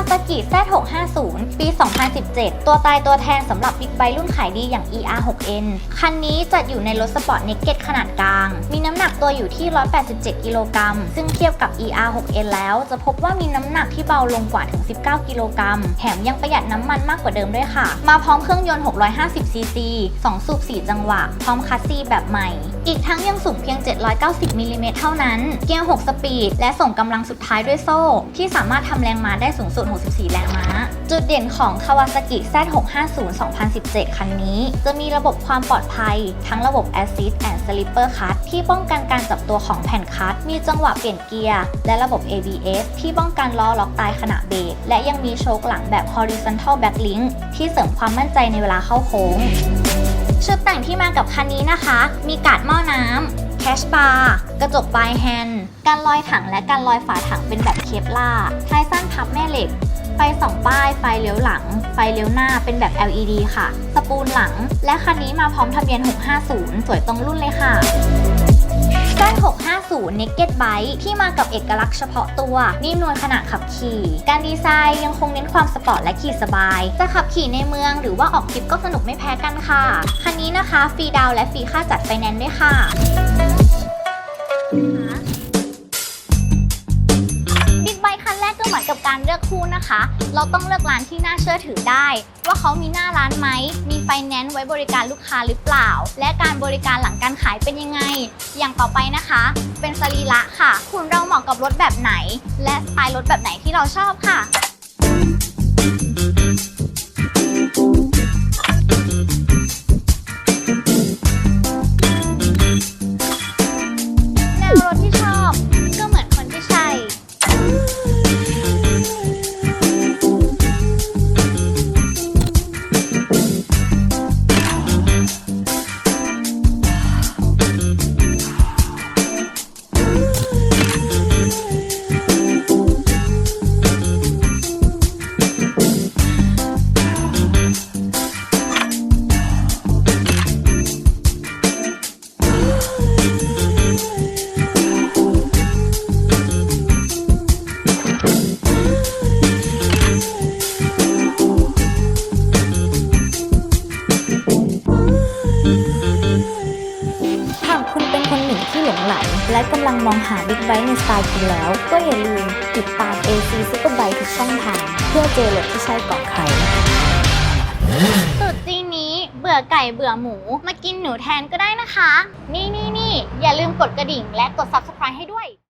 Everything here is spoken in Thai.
Kawasaki Z650 ปี 2017 ตัวตายตัวแทนสำหรับบิ๊กไบค์รุ่นขายดีอย่าง ER6N คันนี้จัดอยู่ในรถสปอร์ตเนกเก็ตขนาดกลาง มีน้ำหนักตัวอยู่ที่ 187 กิโลกรัม ซึ่งเทียบกับ ER6N แล้วจะพบว่ามีน้ำหนักที่เบาลงกว่าถึง 19 กิโลกรัม แถมยังประหยัดน้ำมันมากกว่าเดิมด้วยค่ะ มาพร้อมเครื่องยนต์ 650 ซีซี 2 สูบ 4 จังหวะ พร้อมคัสซีแบบใหม่ อีกทั้งยังสูงเพียง 790 มิลลิเมตรเท่านั้น เกียร์ 6 สปีด และส่งกำลังสุดท้ายด้วยโซ่ ที่สามารถทำแรงม้าได้สูงสุด64 แรงม้า จุดเด่นของ Kawasaki Z650 2017 คันนี้ จะมีระบบความปลอดภัย ทั้งระบบ Assist and Slipper Cut ที่ป้องกันการจับตัวของแผ่นคัทมีจังหวะเปลี่ยนเกียร์ และระบบ ABS ที่ป้องกันล้อล็อกตายขณะเบรกและยังมีโชคหลังแบบ Horizontal Backlink ที่เสริมความมั่นใจในเวลาเข้าโค้งชุดแต่งที่มากับคันนี้นะคะ มีการ์ดหม้อน้ำ แคชบาร์กระจกบายแฮนด์การลอยถังและการลอยฝาถังเป็นแบบเคปล่าท้ายสั้นพับแม่เหล็ก ไฟสองป้าย ไฟเลี้ยวหลัง ไฟเลี้ยวหน้าเป็นแบบ LED ค่ะ สปูลหลัง และคันนี้มาพร้อมทะเบียน 650 สวยตรงรุ่นเลยค่ะ ด้าน650 Naked Bike ที่มากับเอกลักษณ์เฉพาะตัว นิ่มนวลขณะขับขี่ การดีไซน์ยังคงเน้นความสปอร์ตและขี่สบาย จะขับขี่ในเมืองหรือว่าออกทริปก็สนุกไม่แพ้กันค่ะ คันนี้นะคะฟรีดาวและฟรีค่าจัดไฟแนนซ์ด้วยค่ะ นะคะ เราต้องเลือกร้านที่น่าเชื่อถือได้ ว่าเขามีหน้าร้านไหม มีไฟแนนซ์ไว้บริการลูกค้าหรือเปล่า และการบริการหลังการขายเป็นยังไง อย่างต่อไปนะคะ เป็นสรีระค่ะ คุณเราเหมาะกับรถแบบไหน และสไตล์รถแบบไหนที่เราชอบค่ะ ที่หลงไหล และกำลังมองหาบิ๊กไบค์ในสไตล์คุณแล้ว ก็อย่าลืมติดตาม AC Superbike ทุกช่องทาง เพื่อเจอรถที่ใช่ก่อนใครสุดจีนนี้เบื่อไก่เบื่อหมู มากินหนูแทนก็ได้นะคะ นี่นี่นี่อย่าลืมกดกระดิ่งและกด subscribe ให้ด้วย